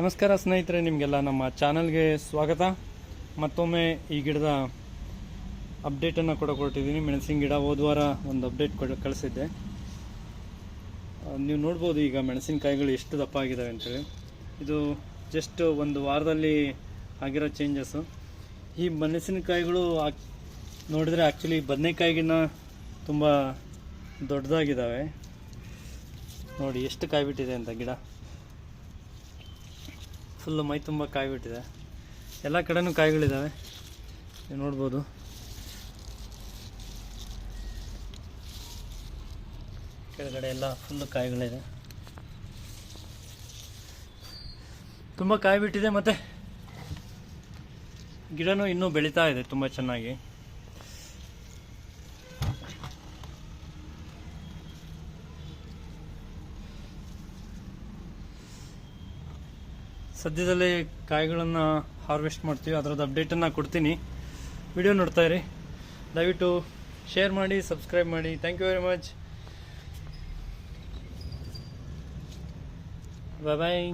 ನಮಸ್ಕಾರ ಸ್ನೇಹಿತರೆ, ನಿಮಗೆಲ್ಲ ನಮ್ಮ ಚಾನಲ್ಗೆ ಸ್ವಾಗತ. ಮತ್ತೊಮ್ಮೆ ಈ ಗಿಡದ ಅಪ್ಡೇಟನ್ನು ಕೂಡ ಕೊಟ್ಟಿದ್ದೀನಿ. ಮೆಣಸಿನ ಗಿಡ ಹೋದ ವಾರ ಒಂದು ಅಪ್ಡೇಟ್ ಕೊಡ ಕಳಿಸಿದ್ದೆ. ನೀವು ನೋಡ್ಬೋದು ಈಗ ಮೆಣಸಿನಕಾಯಿಗಳು ಎಷ್ಟು ದಪ್ಪ ಆಗಿದ್ದಾವೆ ಅಂತೇಳಿ. ಇದು ಜಸ್ಟ್ ಒಂದು ವಾರದಲ್ಲಿ ಆಗಿರೋ ಚೇಂಜಸ್ಸು ಈ ಮೆಣಸಿನಕಾಯಿಗಳು ನೋಡಿದ್ರೆ ಆ್ಯಕ್ಚುಲಿ ಬದನೆಕಾಯಿಗಿನ್ನ ತುಂಬ ದೊಡ್ಡದಾಗಿದ್ದಾವೆ ನೋಡಿ, ಎಷ್ಟು ಕಾಯಿ ಬಿಟ್ಟಿದೆ ಅಂತ ಗಿಡ. ಫುಲ್ಲು ಮೈ ತುಂಬ ಕಾಯಿ ಬಿಟ್ಟಿದೆ ಎಲ್ಲ ಕಡೆನೂ ಕಾಯಿಗಳಿದ್ದಾವೆ ನೀವು ನೋಡ್ಬೋದು. ಕೆಳಗಡೆ ಎಲ್ಲ ಫುಲ್ಲು ಕಾಯಿಗಳಿದೆ. ತುಂಬ ಕಾಯಿ ಬಿಟ್ಟಿದೆ ಮತ್ತು ಗಿಡನೂ ಇನ್ನೂ ಬೆಳೀತಾ ಇದೆ ತುಂಬ ಚೆನ್ನಾಗಿ. ಸದ್ಯದಲ್ಲೇ ಕಾಯಿಗಳನ್ನು ಹಾರ್ವೆಸ್ಟ್ ಮಾಡ್ತೀವಿ, ಅದರದ್ದು ಅಪ್ಡೇಟನ್ನು ಕೊಡ್ತೀನಿ. ವಿಡಿಯೋ ನೋಡ್ತಾ ಇರಿ. ದಯವಿಟ್ಟು ಶೇರ್ ಮಾಡಿ, ಸಬ್ಸ್ಕ್ರೈಬ್ ಮಾಡಿ. Thank you very much bye bye